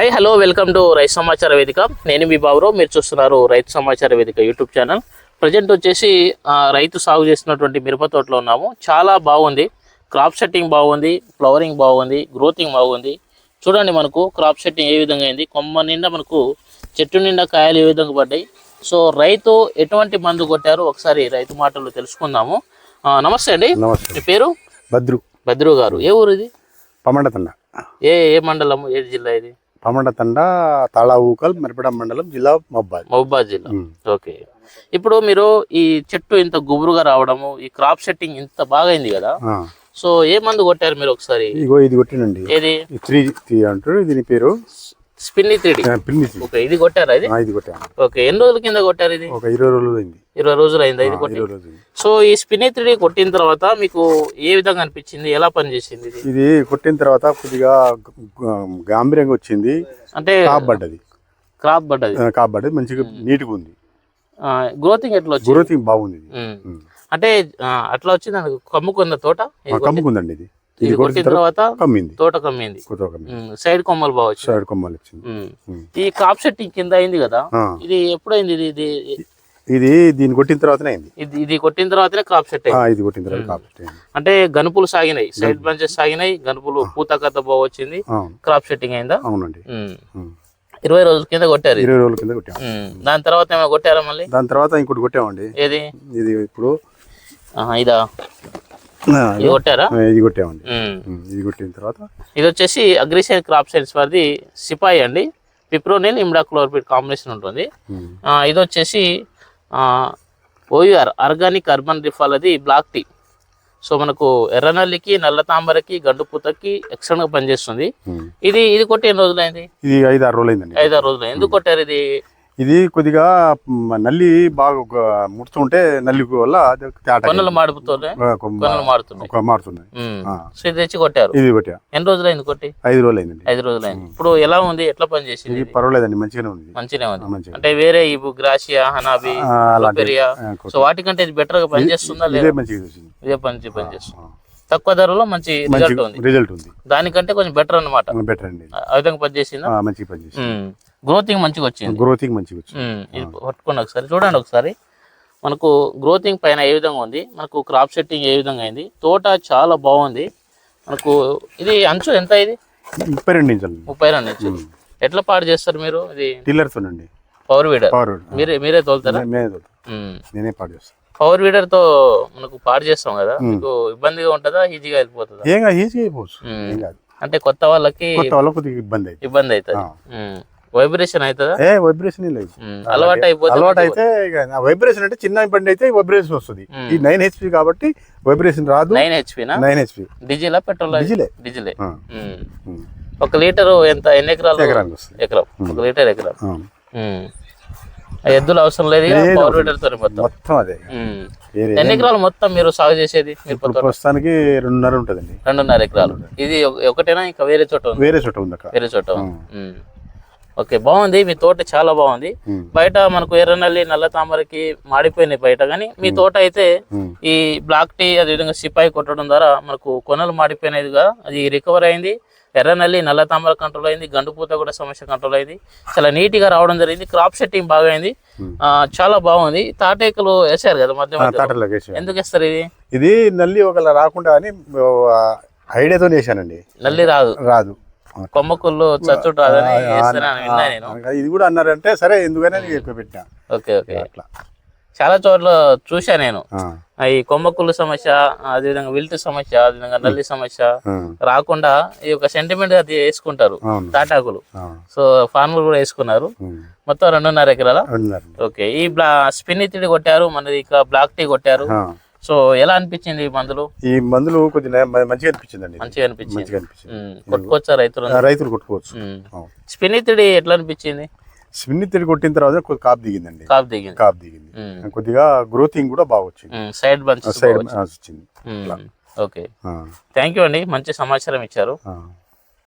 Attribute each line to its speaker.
Speaker 1: Hi hello welcome to రైతు సమాచార వేదిక నేను మీ బాబురావు. మీరు చూస్తున్నారు రైతు సమాచార వేదిక యూట్యూబ్ ఛానల్ ప్రజెంట్ వచ్చేసి రైతు సాగు చేస్తున్నటువంటి మిరప తోటలో ఉన్నాము. చాలా బాగుంది. క్రాప్ సెట్టింగ్ బాగుంది. ఫ్లవరింగ్ బాగుంది. గ్రోతింగ్ బాగుంది. చూడండి మనకు క్రాప్ సెట్టింగ్ ఏ విధంగా అయింది. కొమ్మ నిండా మనకు చెట్టు నిండా కాయలు ఏ విధంగా పడ్డాయి. సో రైతు ఎటువంటి మందు కొట్టారు ఒకసారి రైతు మాటలు తెలుసుకుందాము. నమస్తే అండి. మీ పేరు?
Speaker 2: భద్రు.
Speaker 1: భద్రు గారు. ఏ ఊరు ఇది?
Speaker 2: పమండ తండ
Speaker 1: ఏ ఏ మండలము? ఏ జిల్లా ఇది?
Speaker 2: పమండ తండ తాళా ఊకల్ మిరపడ మండలం జిల్లా మబ్బాద్
Speaker 1: మహబూబాద్ జిల్లా.
Speaker 2: ఉమ్.
Speaker 1: ఓకే. ఇప్పుడు మీరు ఈ చెట్టు ఇంత గుబురుగా రావడము ఈ క్రాప్ సెట్టింగ్ ఇంత బాగా అయింది కదా.
Speaker 2: ఆ.
Speaker 1: సో ఏ మందు కొట్టారు మీరు ఒకసారి?
Speaker 2: ఇగో ఇది కొట్టినండి
Speaker 1: ఏది?
Speaker 2: త్రీ త్రీ అంటారు దీని పేరు
Speaker 1: స్పిన్ని త్రీడి
Speaker 2: ఆ, పిన్నిసి
Speaker 1: ఓకే ఇది కొట్టారా ఇది?
Speaker 2: ఇది కొట్టాను.
Speaker 1: ఓకే ఎన్ని రోజుల కింద కొట్టారు ఇది?
Speaker 2: ఒక ఇరవై రోజులు అయింది.
Speaker 1: ఇరవై రోజులు అయిందా ఇది కొట్టి?
Speaker 2: ఇరవై రోజులు
Speaker 1: సో ఈ స్పిన్ని త్రీడి కొట్టిన తర్వాత మీకు ఏ విధంగా అనిపించింది? ఎలా పనిచేసింది ఇది?
Speaker 2: ఇది కొట్టిన తర్వాత కొద్దిగా గాంభీర్యంగా వచ్చింది.
Speaker 1: అంటే
Speaker 2: కాపు పడ్డది
Speaker 1: క్రాప్ పడ్డది
Speaker 2: కాపు పడ్డది మంచిగా నీట్గా ఉంది.
Speaker 1: గ్రోతింగ్ ఎట్లా వచ్చింది?
Speaker 2: గ్రోతింగ్ బాగుంది.
Speaker 1: అంటే అట్లా వచ్చింది నాకు కమ్ముకున్న తోట?
Speaker 2: కమ్ముకుందండి ఇది.
Speaker 1: ఇది కొట్టిన
Speaker 2: తర్వాత కమ్మింది.
Speaker 1: తోట కమ్మింది. సైడ్ కొమ్మలు బాగా
Speaker 2: సైడ్ కొమ్మలు వచ్చింది.
Speaker 1: ఈ క్రాప్ సెట్టింగ్ కింద అయింది కదా. ఇది ఎప్పుడైంది ఇది? ఇది
Speaker 2: ఇది దీన్ని కొట్టిన తర్వాతనే అయింది.
Speaker 1: ఇది ఇది కొట్టిన తర్వాతనే క్రాప్ సెట్ అయింది.
Speaker 2: ఇది కొట్టిన తర్వాత కాపు అయింది.
Speaker 1: అంటే గనుపులు సాగినాయి. Side branches సాగినాయి. గనుపులు పూత కథ బాగా వచ్చింది. క్రాప్ సెట్టింగ్ అయిందా?
Speaker 2: అవునండి.
Speaker 1: ఇరవై రోజుల కింద కొట్టారు.
Speaker 2: ఇరవై రోజుల కింద కొట్టాం
Speaker 1: ఉమ్. దాని తర్వాత ఏమైనా కొట్టారా మళ్ళీ?
Speaker 2: దాని తర్వాత ఇంకోటి కొట్టామండి.
Speaker 1: ఏది?
Speaker 2: ఇది ఇప్పుడు
Speaker 1: ఇదా. ఇది కొట్టారా?
Speaker 2: ఇది కొట్టామండి. ఇది కొట్టిన తర్వాత
Speaker 1: ఇది వచ్చేసి అగ్రిసైన్ క్రాప్ సైన్స్ వారిది సిపాయి అండి. పిప్రోనిల్ ఇమ్డాక్లోర్పిడ్ కాంబినేషన్ ఉంటుంది. ఇది వచ్చేసి ఓయూఆర్ ఆర్గానిక్ అర్బన్ రిఫాల్ అది బ్లాక్ టీ. సో మనకు ఎర్రనల్లికి నల్ల తాంబరకి గండు పూతకి ఎక్సలెంట్గా పనిచేస్తుంది.
Speaker 2: ఉమ్.
Speaker 1: ఇది ఇది కొట్టి ఎన్ని రోజులైంది?
Speaker 2: ఇది ఐదు ఆరు రోజులు అయిందండి
Speaker 1: ఐదారు రోజులు ఎందుకు కొట్టారు ఇది?
Speaker 2: ఇది కొద్దిగా నల్లి బాగా ముడుతుంటే నల్లి వల్ల
Speaker 1: కొనలు ఉమ్.
Speaker 2: ఆ.
Speaker 1: సో ఇది తెచ్చి కొట్టారు?
Speaker 2: ఇది కొట్టా.
Speaker 1: ఎన్ని రోజులైంది కొట్టి?
Speaker 2: ఐదు రోజులు అయిందండి
Speaker 1: ఐదు రోజులైంది. ఇప్పుడు ఎలా ఉంది? ఎట్లా పనిచేసింది
Speaker 2: ఇది
Speaker 1: ఇది?
Speaker 2: పర్వాలేదండి మంచిగానే ఉంది.
Speaker 1: మంచిగానే ఉంది. అంటే వేరే ఈ గ్రాషియా హనాబి సో వాటికంటే ఇది బెటర్గా పనిచేస్తుందా లేదా?
Speaker 2: మంచిగా
Speaker 1: ఇదే పని పనిచేస్తుంది తక్కువ ధరలో మంచి రిజల్ట్ ఉంది.
Speaker 2: రిజల్ట్ ఉంది.
Speaker 1: దానికంటే కొంచెం బెటర్ అన్నమాట.
Speaker 2: బెటర్ అండి.
Speaker 1: ఆ విధంగా పనిచేసిందా?
Speaker 2: పనిచేసింది.
Speaker 1: గ్రోతింగ్ మంచిగా వచ్చింది.
Speaker 2: గ్రోతింగ్ మంచిగా వచ్చింది.
Speaker 1: ఇది పట్టుకోండి ఒకసారి. చూడండి ఒకసారి. మనకు గ్రోతింగ్ పైన ఏ విధంగా ఉంది? మనకు క్రాప్ సెట్టింగ్ ఏ విధంగా అయింది? తోట చాలా బాగుంది. మనకు ఇది అంచు ఎంత ఇది?
Speaker 2: ముప్పై రెండు ఇంచులు.
Speaker 1: ముప్పై రెండు ఇంచులు. ఎట్లా పాడు చేస్తారు మీరు? ఇది
Speaker 2: టిల్లర్స్ అండి
Speaker 1: పవర్ వీడర్
Speaker 2: పవర్
Speaker 1: మీరే మీరే తోలుతారా.
Speaker 2: నేనే పాడు చేస్తాను
Speaker 1: పవర్ వీడర్తో మనకు పాడు చేస్తాం కదా మీకు ఇబ్బందిగా ఉంటుందా ఈజీగా వెళ్ళిపోతుందా?
Speaker 2: ఏం కాదు ఈజీగా అయిపోవచ్చు.
Speaker 1: అంటే కొత్త వాళ్ళకి
Speaker 2: కొత్త వాళ్ళకి ఇబ్బంది
Speaker 1: ఇబ్బంది అవుతుంది. వైబ్రేషన్ అవుతుందా?
Speaker 2: ఏ వైబ్రేషన్ లేదు.
Speaker 1: అలవాటు అయిపోతే
Speaker 2: అలవాటు అయితే వైబ్రేషన్ అంటే చిన్న ఇబ్బంది అయితే వైబ్రేషన్ వస్తుంది. ఈ నైన్ హెచ్పి కాబట్టి వైబ్రేషన్ రాదు.
Speaker 1: నైన్ హెచ్పినా
Speaker 2: నైన్ హెచ్పి
Speaker 1: డీజిలా పెట్రోల్
Speaker 2: డీజిలే
Speaker 1: డీజిలే. ఒక లీటర్ ఎంత ఎన్ని ఎకరాలు?
Speaker 2: వస్తుంది
Speaker 1: ఎకరం. ఒక లీటర్ ఎకరం. ఎద్దులు అవసరం లేదు పవర్ మొత్తం.
Speaker 2: మొత్తం అదే.
Speaker 1: ఎన్ని ఎకరాలు మొత్తం మీరు సాగు చేసేది
Speaker 2: ప్రస్తుతానికి రెండున్నర ఉంటుందండి.
Speaker 1: రెండున్నర ఎకరాలు. ఇది ఒక- ఒకటేనా ఇంకా వేరే చోట
Speaker 2: వేరే చోట ఉంది
Speaker 1: వేరే చోట. ఓకే బాగుంది. మీ తోట చాలా బాగుంది. బయట మనకు ఎర్రనల్లి నల్ల తామరకి మాడిపోయినాయి బయట. కానీ మీ తోట అయితే. ఈ బ్లాక్ టీ అదేవిధంగా సిపాయి కొట్టడం ద్వారా మనకు కొనలు మాడిపోయినదిగా అది రికవర్ అయింది. ఎర్రనల్లి నల్ల తామర కంట్రోల్ అయింది. గండుపూత కూడా సమస్య కంట్రోల్ అయింది. చాలా నీట్గా రావడం జరిగింది. క్రాప్ సెట్టింగ్ బాగా అయింది. చాలా బాగుంది. తాటేకలు వేసారు కదా మధ్య ఎందుకు వేస్తారు ఇది?
Speaker 2: ఇది నల్లి ఒకలా రాకుండా అని ఐడియాతో వేసానండి
Speaker 1: నల్లి రాదు.
Speaker 2: రాదు.
Speaker 1: కొమ్మకుళ్ళు చచ్చుట రాదని వేస్తారని విన్నా నేను.
Speaker 2: ఆ, ఇది కూడా అన్నారంటే సరే ఎందుకని నేను ఎక్కువ పెట్టినా
Speaker 1: ఓకే ఓకే.
Speaker 2: అట్లా.
Speaker 1: చాలా చోట్ల చూసా నేను. ఈ కొమ్మకుళ్ళు సమస్య అదేవిధంగా విల్ట్ సమస్య అదేవిధంగా నల్లి సమస్య రాకుండా ఈ యొక్క సెంటిమెంట్ అది వేసుకుంటారు తాటాకులు. సో ఫార్మర్ కూడా వేసుకున్నారు. మొత్తం రెండున్నర ఎకరాల. ఓకే. ఈ బ్లా స్పిన్ కొట్టారు మనది ఇక బ్లాక్ టీ కొట్టారు. సో ఎలా అనిపించింది ఈ మందులు?
Speaker 2: ఈ మందులు కొద్దిగా మంచిగా అనిపించిందండి
Speaker 1: మంచిగా అనిపించింది.
Speaker 2: మంచిగా అనిపించింది.
Speaker 1: కొట్టుకోవచ్చా రైతులు
Speaker 2: రైతులు కొట్టుకోవచ్చు.
Speaker 1: స్పిన్ తిడి ఎట్లా అనిపించింది?
Speaker 2: స్పిన్ని తిరిగి కొట్టిన తర్వాత కొద్ది కాపు దిగిందండి.
Speaker 1: కాపు దిగింది.
Speaker 2: కాపు దిగింది. కొద్దిగా గ్రోతింగ్ కూడా బాగా వచ్చింది.
Speaker 1: సైడ్ బంచ్
Speaker 2: సైడ్ వచ్చింది.
Speaker 1: ఓకే. థ్యాంక్ యూ అండి. మంచి సమాచారం ఇచ్చారు.